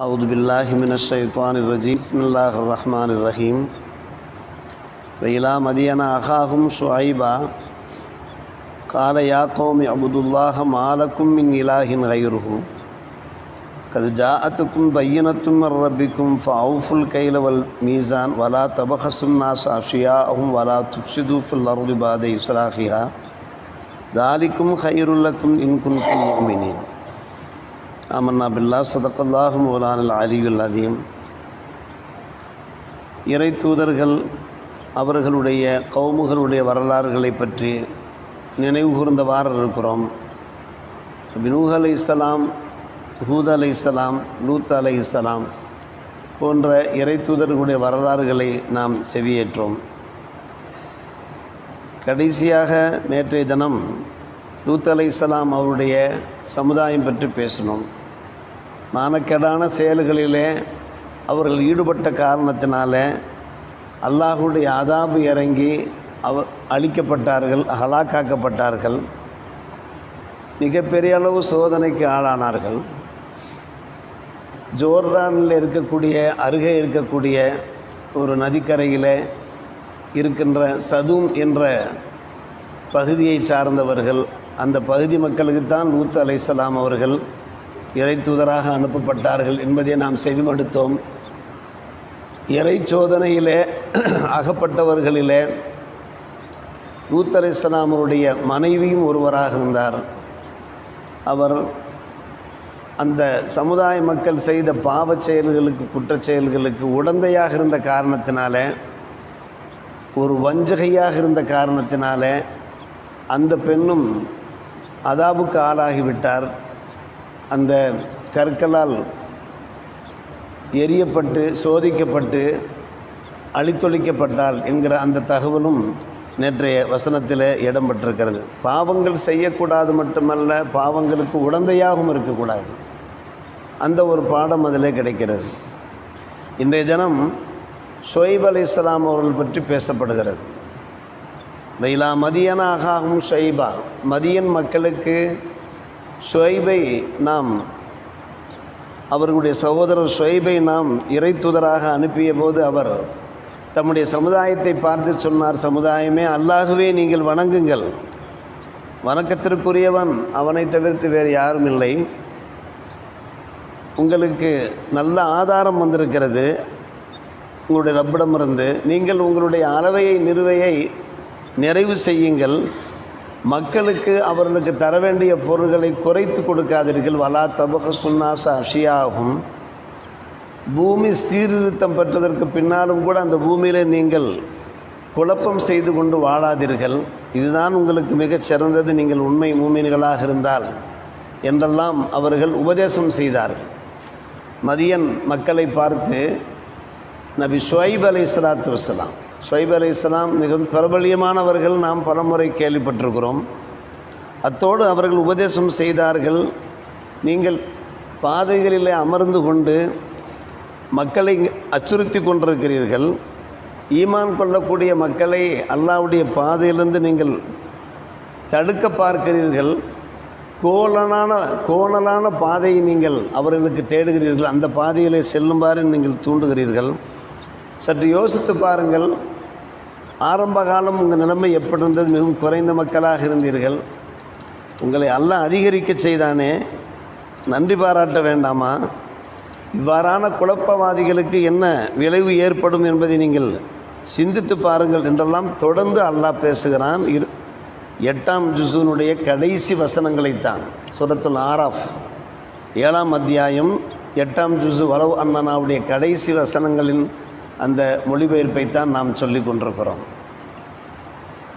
أعوذ بالله من الشيطان الرجيم. بسم الله الرحمن الرحيم. وإلى مدين أخاهم شعيبا. قال يا قوم اعبدوا الله ما لكم من إله غيره. قد جاءتكم بينة من ربكم فأوفوا الكيل والميزان ولا تبخسوا الناس أشياءهم ولا تفسدوا في الأرض بعد إصلاحها. ذلكم خير لكم إن كنتم مؤمنين. ஆமன்னா பில்லா சதக்கல்லாஹு மௌலானல் அலியுல் அதீம் இறை தூதர்கள் அவர்களுடைய கவுமுகளுடைய வரலாறுகளை பற்றி நினைவு கூர்ந்தவாறு இருக்கிறோம். நூஹ் அலை இஸ்லாம் ஹூத் அலை இஸ்லாம் லூத் அலை இஸ்லாம் போன்ற இறை தூதர்களுடைய வரலாறுகளை நாம் செவியேற்றோம். கடைசியாக நேற்றைய தினம் லூத் அலை இஸ்லாம் அவருடைய சமுதாயம் பற்றி பேசினோம். மானக்கேடான செயல்களிலே அவர்கள் ஈடுபட்ட காரணத்தினால அல்லாஹுடைய அதாபு இறங்கி அவ அழிக்கப்பட்டார்கள் ஹலாக்காக்கப்பட்டார்கள் மிகப்பெரிய அளவு சோதனைக்கு ஆளானார்கள். ஜோர்டானில் இருக்கக்கூடிய அருகே இருக்கக்கூடிய ஒரு நதிக்கரையில் இருக்கின்ற சதும் என்ற பகுதியை சார்ந்தவர்கள் அந்த பகுதி மக்களுக்குத்தான் லூத் அலைசலாம் அவர்கள் இறை தூதராக அனுப்பப்பட்டார்கள் என்பதை நாம் செவிமடுத்தோம். இறை சோதனையிலே அகப்பட்டவர்களிலே லூத் மனைவியும் ஒருவராக இருந்தார். அவர் அந்த சமுதாய மக்கள் செய்த பாவச் செயல்களுக்கு குற்றச் செயல்களுக்கு உடந்தையாக இருந்த காரணத்தினால ஒரு வஞ்சகையாக இருந்த காரணத்தினால அந்த பெண்ணும் அதாபுக்கு ஆளாகிவிட்டார் அந்த கற்களால் எரியப்பட்டு சோதிக்கப்பட்டு அழித்தொழிக்கப்பட்டால் என்கிற அந்த தகவலும் நேற்றைய வசனத்தில் இடம்பெற்றிருக்கிறது. பாவங்கள் செய்யக்கூடாது மட்டுமல்ல பாவங்களுக்கு உடந்தையாகவும் இருக்கக்கூடாது. அந்த ஒரு பாடம் அதில் கிடைக்கிறது. இன்றைய தினம் ஷொய்ப் அலி இஸ்லாம் அவர்கள் பற்றி பேசப்படுகிறது. வெயிலா மதியனாகவும் ஷொய்பா. மதியன் மக்களுக்கு ஷொய்பை நாம் அவர்களுடைய சகோதரர் ஷொய்பை நாம் இறை தூதராக அனுப்பிய போது அவர் தம்முடைய சமுதாயத்தை பார்த்து சொன்னார் சமுதாயமே அல்லாகவே நீங்கள் வணங்குங்கள். வணக்கத்திற்குரியவன் அவனை தவிர்த்து வேறு யாரும் இல்லை. உங்களுக்கு நல்ல ஆதாரம் வந்திருக்கிறது. உங்களுடைய ரப்பிடமிருந்து நீங்கள் உங்களுடைய அளவையை நிறுவையை நிறைவு செய்யுங்கள். மக்களுக்கு அவர்களுக்கு தர வேண்டிய பொருள்களை குறைத்து கொடுக்காதீர்கள். வலா தபக சுன்னாச அஷியாகும் பூமி சீர்திருத்தம் பெற்றதற்கு பின்னாலும் கூட அந்த பூமியில் நீங்கள் குழப்பம் செய்து கொண்டு வாழாதீர்கள். இதுதான் உங்களுக்கு மிகச் சிறந்தது. நீங்கள் உண்மை மூமீன்களாக இருந்தால் என்றெல்லாம் அவர்கள் உபதேசம் செய்தார்கள். மதியன் மக்களை பார்த்து நபி ஷுவைப் அலை சலாத்து வசலாம் ஷொய்ப் அலி இஸ்லாம் மிகவும் பிரபலியமானவர்கள் நாம் பலமுறை கேள்விப்பட்டிருக்கிறோம். அத்தோடு அவர்கள் உபதேசம் செய்தார்கள் நீங்கள் பாதைகளிலே அமர்ந்து கொண்டு மக்களை அச்சுறுத்தி கொண்டிருக்கிறீர்கள். ஈமான் கொள்ளக்கூடிய மக்களை அல்லாவுடைய பாதையிலிருந்து நீங்கள் தடுக்க பார்க்கிறீர்கள். கோலனான கோணலான பாதையை நீங்கள் அவர்களுக்கு தேடுகிறீர்கள். அந்த பாதையிலே செல்லுமாறு நீங்கள் தூண்டுகிறீர்கள். சற்று யோசித்து பாருங்கள் ஆரம்ப காலம் உங்கள் நிலைமை எப்படி இருந்தது? மிகவும் குறைந்த மக்களாக இருந்தீர்கள். உங்களை அல்லாஹ் அதிகரிக்க செய்தானே. நன்றி பாராட்ட வேண்டாமா? இவ்வாறான குழப்பவாதிகளுக்கு என்ன விளைவு ஏற்படும் என்பதை நீங்கள் சிந்தித்து பாருங்கள் என்றெல்லாம் தொடர்ந்து அல்லாஹ் பேசுகிறான். இரு எட்டாம் ஜுசூனுடைய கடைசி வசனங்களைத்தான். சுரத்துல் ஆராஃப் ஏழாம் அத்தியாயம் எட்டாம் ஜுசு வரவு அண்ணனாவுடைய கடைசி வசனங்களின் அந்த மொழிபெயர்ப்பைத்தான் நாம் சொல்லி கொண்டிருக்கிறோம்.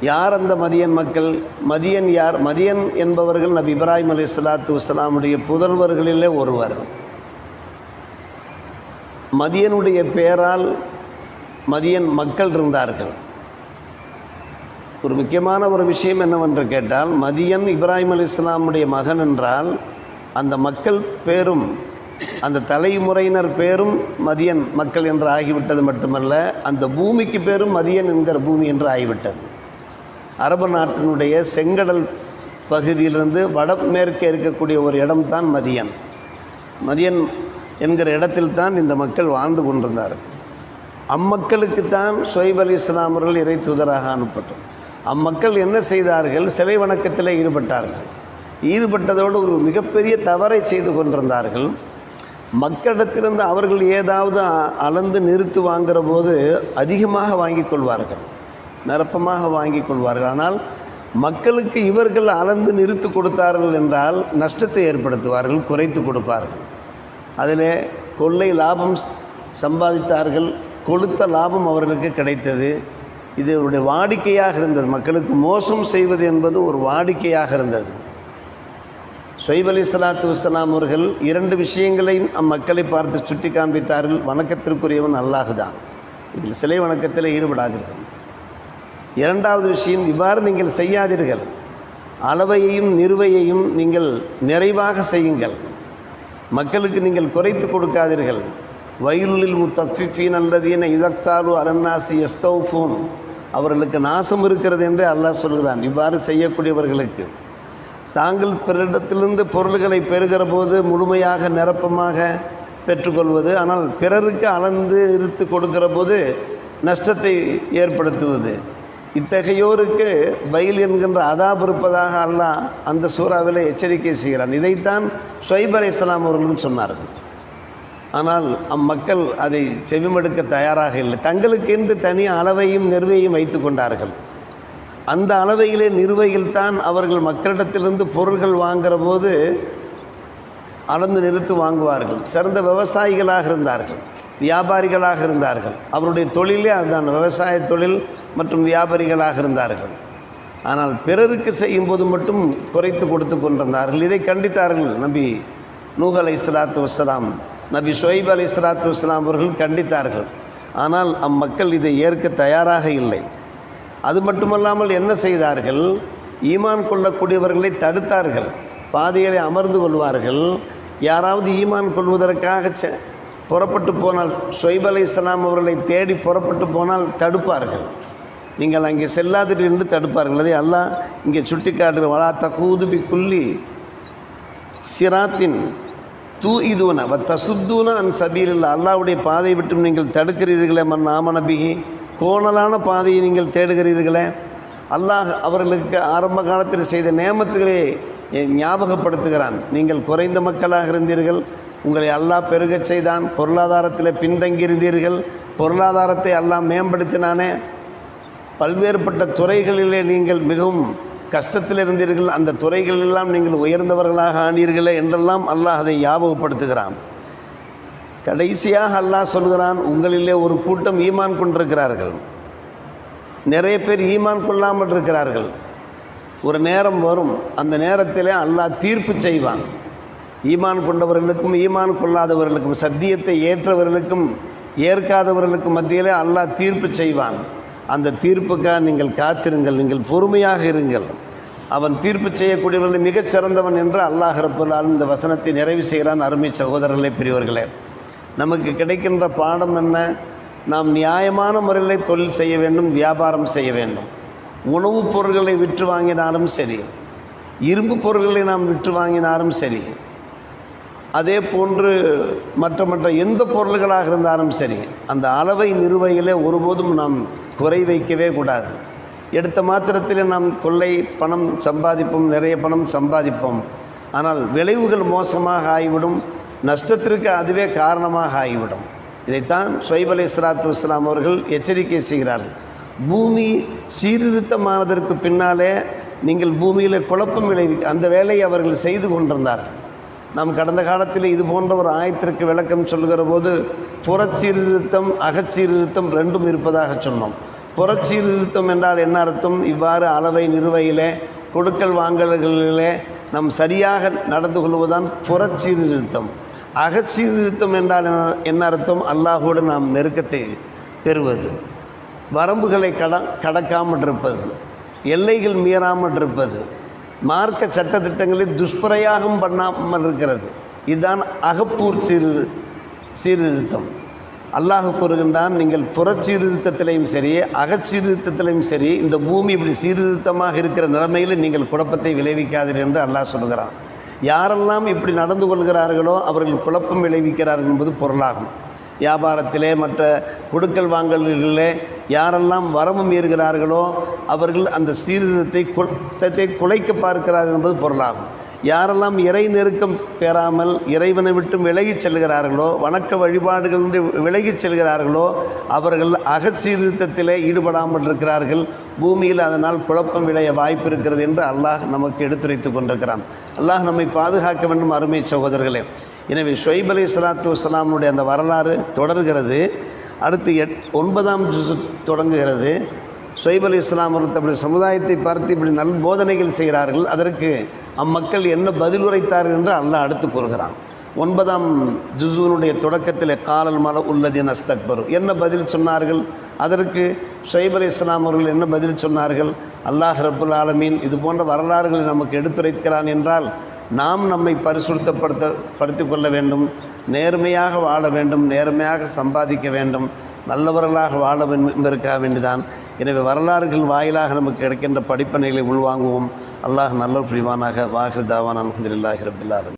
யார் அந்த மதியன் மக்கள்? மதியன் யார்? மதியன் என்பவர்கள் நபி இப்ராஹிம் அலி இஸ்லாத்து வலாமுடைய புதல்வர்களிலே ஒருவர். மதியனுடைய பெயரால் மதியன் மக்கள் இருந்தார்கள். ஒரு முக்கியமான ஒரு விஷயம் என்னவென்று கேட்டால் மதியன் இப்ராஹிம் அலி இஸ்லாமுடைய மகன் என்றால் அந்த மக்கள் பேரும் அந்த தலைமுறையினர் பேரும் மதியன் மக்கள் என்று ஆகிவிட்டது மட்டுமல்ல அந்த பூமிக்கு பேரும் மதியன் என்கிற பூமி என்று ஆகிவிட்டது. அரபு நாட்டினுடைய செங்கடல் பகுதியிலிருந்து வடமேற்கே இருக்கக்கூடிய ஒரு இடம்தான் மதியன். மதியன் என்கிற இடத்தில் தான் இந்த மக்கள் வாழ்ந்து கொண்டிருந்தார்கள். அம்மக்களுக்குத்தான் சொய்ப் அலி இஸ்லாமர்கள் இறை தூதராக அனுப்பட்டும் அம்மக்கள் என்ன செய்தார்கள்? சிலை வணக்கத்தில் ஈடுபட்டார்கள். ஈடுபட்டதோடு ஒரு மிகப்பெரிய தவறை செய்து கொண்டிருந்தார்கள். மக்களிடத்திலிருந்து அவர்கள் ஏதாவது அளந்து நிறுத்து வாங்குகிற போது அதிகமாக வாங்கிக் கொள்வார்கள். நிரப்பமாக வாங்கிக் கொள்வார்கள். ஆனால் மக்களுக்கு இவர்கள் அளந்து நிறுத்து கொடுத்தார்கள் என்றால் நஷ்டத்தை ஏற்படுத்துவார்கள் குறைத்து கொடுப்பார்கள். அதில் கொள்ளை லாபம் சம்பாதித்தார்கள் கொடுத்த லாபம் அவர்களுக்கு கிடைத்தது. இது அவருடைய வாடிக்கையாக இருந்தது. மக்களுக்கு மோசம் செய்வது என்பது ஒரு வாடிக்கையாக இருந்தது. சொய்ப் அலி சலாத்து வசலாம் அவர்கள் இரண்டு விஷயங்களையும் அம்மக்களை பார்த்து சுட்டி காண்பித்தார்கள் வணக்கத்திற்குரியவன் அல்லாஹுதான். இதில் சிலை வணக்கத்தில் ஈடுபடாதீர்கள் இரண்டாவது விஷயம் இவ்வாறு நீங்கள் செய்யாதீர்கள். அளவையையும் நிறுவையையும் நீங்கள் நிறைவாக செய்யுங்கள். மக்களுக்கு நீங்கள் குறைத்து கொடுக்காதீர்கள். வயலுளில் முத்தஃபிஃபீன் அல்லதீன இதத்தாலு அரண்நாசி எஸ்தௌஃபூன். அவர்களுக்கு நாசம் இருக்கிறது என்று அல்லாஹ் சொல்கிறான். இவ்வாறு செய்யக்கூடியவர்களுக்கு தாங்கள் பிறரிடத்திலிருந்து பொருள்களை பெறுகிற போது முழுமையாக நிரப்பமாக பெற்றுக்கொள்வது ஆனால் பிறருக்கு அளந்து இருத்து கொடுக்கிற போது நஷ்டத்தை ஏற்படுத்துவது. இத்தகையோருக்கு பயில் என்கின்ற அதாப் இருப்பதாக அல்லாஹ் அந்த சூறாவில் எச்சரிக்கை செய்கிறான். இதைத்தான் ஷொய்ப் அலை இஸ்லாம் அவர்களும் சொன்னார்கள். ஆனால் அம்மக்கள் அதை செவிமடுக்க தயாராக இல்லை. தங்களுக்கென்று தனி அளவையும் நிறுவையும் வைத்து கொண்டார்கள். அந்த அளவையிலே நிறுவையில்தான் அவர்கள் மக்களிடத்திலிருந்து பொருள்கள் வாங்குகிற போது அளந்து நிறுத்து வாங்குவார்கள். சிறந்த விவசாயிகளாக இருந்தார்கள். வியாபாரிகளாக இருந்தார்கள். அவருடைய தொழிலே அதுதான். விவசாய தொழில் மற்றும் வியாபாரிகளாக இருந்தார்கள். ஆனால் பிறருக்கு செய்யும்போது மட்டும் குறைத்து கொடுத்து கொண்டிருந்தார்கள். இதை கண்டித்தார்கள் நபி நூஹ் அலை இஸ்லாத்து வஸ்லாம் நபி ஷொய்ப் அலை இஸ்லாத்து வஸ்லாம் அவர்கள் கண்டித்தார்கள். ஆனால் அம்மக்கள் இதை ஏற்க தயாராக இல்லை. அது மட்டுமல்லாமல் என்ன செய்தார்கள்? ஈமான் கொள்ளக்கூடியவர்களை தடுத்தார்கள். பாதையிலே அமர்ந்து கொள்வார்கள். யாராவது ஈமான் கொள்வதற்காக செ- புறப்பட்டு போனால் ஷொய்ப் அலை இஸ்லாம் அவர்களை தேடி புறப்பட்டு போனால் தடுப்பார்கள். நீங்கள் அங்கே செல்லாதீர்கள் என்று தடுப்பார்கள். அதை அல்லாஹ் இங்கே சுட்டி காட்டுற வலா தகூது பி குல்லி சிராத்தின் தூ இதுவன வ தசுத்தூன அன் சபீரில் அல்லாவுடைய பாதை விட்டும் நீங்கள் தடுக்கிறீர்களே மன் ஆமநபிகி கோணலான பாதையை நீங்கள் தேடுகிறீர்களே. அல்லாஹ் அவர்களுக்கு ஆரம்ப காலத்தில் செய்த நேமத்துகளை ஞாபகப்படுத்துகிறான். நீங்கள் குறைந்த மக்களாக இருந்தீர்கள். உங்களை அல்லாஹ் பெருகச் செய்தான். பொருளாதாரத்தில் பின்தங்கியிருந்தீர்கள் பொருளாதாரத்தை அல்லாஹ் மேம்படுத்தினானே. பல்வேறுபட்ட துறைகளிலே நீங்கள் மிகவும் கஷ்டத்தில் இருந்தீர்கள் அந்த துறைகளெல்லாம் நீங்கள் உயர்ந்தவர்களாக ஆனீர்களே என்றெல்லாம் அல்லாஹ் அதை ஞாபகப்படுத்துகிறான். கடைசியாக அல்லாஹ் சொல்கிறான் உங்களிலே ஒரு கூட்டம் ஈமான் கொண்டிருக்கிறார்கள். நிறைய பேர் ஈமான் கொள்ளாமல் இருக்கிறார்கள். ஒரு நேரம் வரும் அந்த நேரத்திலே அல்லாஹ் தீர்ப்பு செய்வான். ஈமான் கொண்டவர்களுக்கும் ஈமான் கொள்ளாதவர்களுக்கும் சத்தியத்தை ஏற்றவர்களுக்கும் ஏற்காதவர்களுக்கும் மத்தியிலே அல்லாஹ் தீர்ப்பு செய்வான். அந்த தீர்ப்புக்காக நீங்கள் காத்திருங்கள் நீங்கள் பொறுமையாக இருங்கள். அவன் தீர்ப்பு செய்யக்கூடியவர்கள் மிகச் சிறந்தவன் என்று அல்லாஹ் ரப்புல்லால் இந்த வசனத்தை நிறைவு செய்கிறான். அருமை சகோதரர்களே பெரியவர்களே நமக்கு கிடைக்கின்ற பாடம் என்ன? நாம் நியாயமான முறையில் தொழில் செய்ய வேண்டும் வியாபாரம் செய்ய வேண்டும். உணவுப் பொருட்களை விற்று வாங்கினாலும் சரி இரும்பு பொருட்களை நாம் விற்று வாங்கினாலும் சரி அதே போன்று மற்ற மற்ற எந்த பொருள்களாக இருந்தாலும் சரி அந்த அளவை நிறுவையிலே ஒருபோதும் நாம் குறை வைக்கவே கூடாது. எடுத்த மாத்திரத்தில் நாம் கொள்ளை பணம் சம்பாதிப்போம் நிறைய பணம் சம்பாதிப்போம். ஆனால் விளைவுகள் மோசமாக ஆகிவிடும் நஷ்டத்திற்கு அதுவே காரணமாக ஆகிவிடும். இதைத்தான் ஷொய்ப் அலி இஸ்லாத்து இஸ்லாம் அவர்கள் எச்சரிக்கை செய்கிறார்கள். பூமி சீர்திருத்தமானதற்கு பின்னாலே நீங்கள் பூமியில் குழப்பம் விளைவி அந்த வேலையை அவர்கள் செய்து கொண்டிருந்தார்கள். நாம் கடந்த காலத்தில் இது போன்ற ஒரு ஆயத்திற்கு விளக்கம் சொல்கிற போது புறச்சீர்திருத்தம் அகச்சீர்திருத்தம் ரெண்டும் இருப்பதாக சொன்னோம். புறச்சீர்திருத்தம் என்றால் என்ன அர்த்தம்? இவ்வாறு அளவை நிறுவையிலே கொடுக்கல் வாங்கல்களிலே நாம் சரியாக நடந்து கொள்வதுதான் புறச்சீர்திருத்தம் அகச்சீர்திருத்தம் என்றால் என்ன- என்ன அர்த்தம்? அல்லாஹோடு நாம் நெருக்கத்தை பெறுவது வரம்புகளை கட கடக்காமல் இருப்பது எல்லைகள் மீறாமல் இருப்பது மார்க்க சட்டத்திட்டங்களை துஷ்பிரயாகம் பண்ணாமல் இருக்கிறது. இதுதான் அகப்பூர் சீர் சீர்திருத்தம். அல்லாஹ் கூறுகின்றான் நீங்கள் புறச்சீர்திருத்தத்திலையும் சரி அகச்சீர்திருத்தத்திலையும் சரி இந்த பூமி இப்படி சீர்திருத்தமாக இருக்கிற நிலைமையில் நீங்கள் குழப்பத்தை விளைவிக்காதீர்கள் என்று அல்லாஹ் சொல்கிறான். யாரெல்லாம் இப்படி நடந்து கொள்கிறார்களோ அவர்கள் குழப்பம் விளைவிக்கிறார்கள் என்பது பொருளாகும். வியாபாரத்திலே மற்ற கொடுக்கல் வாங்கல்களிலே யாரெல்லாம் வரமும் மீறுகிறார்களோ அவர்கள் அந்த சீர்திருத்தத்தை குத்தத்தை குலைக்க பார்க்கிறார்கள் என்பது பொருளாகும். யாரெல்லாம் இறை நெருக்கம் பெறாமல் இறைவனை விட்டு விலகிச் செல்கிறார்களோ வணக்க வழிபாடுகள் விலகிச் செல்கிறார்களோ அவர்கள் அகசீர்திருத்தத்திலே ஈடுபடாமல் இருக்கிறார்கள். பூமியில் அதனால் குழப்பம் விளைய வாய்ப்பு இருக்கிறது என்று அல்லாஹ் நமக்கு எடுத்துரைத்து கொண்டிருக்கிறான். அல்லாஹ் நம்மை பாதுகாக்க வேண்டும் அருமை சகோதரர்களே. எனவே ஷொய்ப் அலி சலாத்து வலாமுடைய அந்த வரலாறு தொடர்கிறது. அடுத்து எட் ஒன்பதாம் ஜுசு தொடங்குகிறது. ஷொய்ப் அலி இஸ்லாம் தம்முடைய சமுதாயத்தை பார்த்து இப்படி நல் போதனைகள் செய்கிறார்கள். அதற்கு அம்மக்கள் என்ன பதில் உரைத்தார்கள் என்று அல்லாஹ் அடுத்து கூறுகிறான். ஒன்பதாம் ஜுசூனுடைய தொடக்கத்தில் காலல் மல உள்ளதின் அஸ்தக்பர். என்ன பதில் சொன்னார்கள்? அதற்கு ஷொய்ப் அலி இஸ்லாம் அவர்கள் என்ன பதில் சொன்னார்கள்? அல்லாஹ் ரபுல் ஆலமீன் இது போன்ற வரலாறுகளை நமக்கு எடுத்துரைக்கிறான் என்றால் நாம் நம்மை பரிசுத்தப்படுத்த படுத்தி கொள்ள வேண்டும். நேர்மையாக வாழ வேண்டும். நேர்மையாக சம்பாதிக்க வேண்டும். நல்லவர்களாக வாழ வேண்டும் என்பதற்காக வேண்டிதான். எனவே வரலாறுகள் வாயிலாக நமக்கு கிடைக்கின்ற படிப்பனைகளை உள்வாங்குவோம். அல்லாஹ் நல்ல புரிவானாக. வாகிருதாவான் அலமதுல்லாஹி ரபில்லாலும்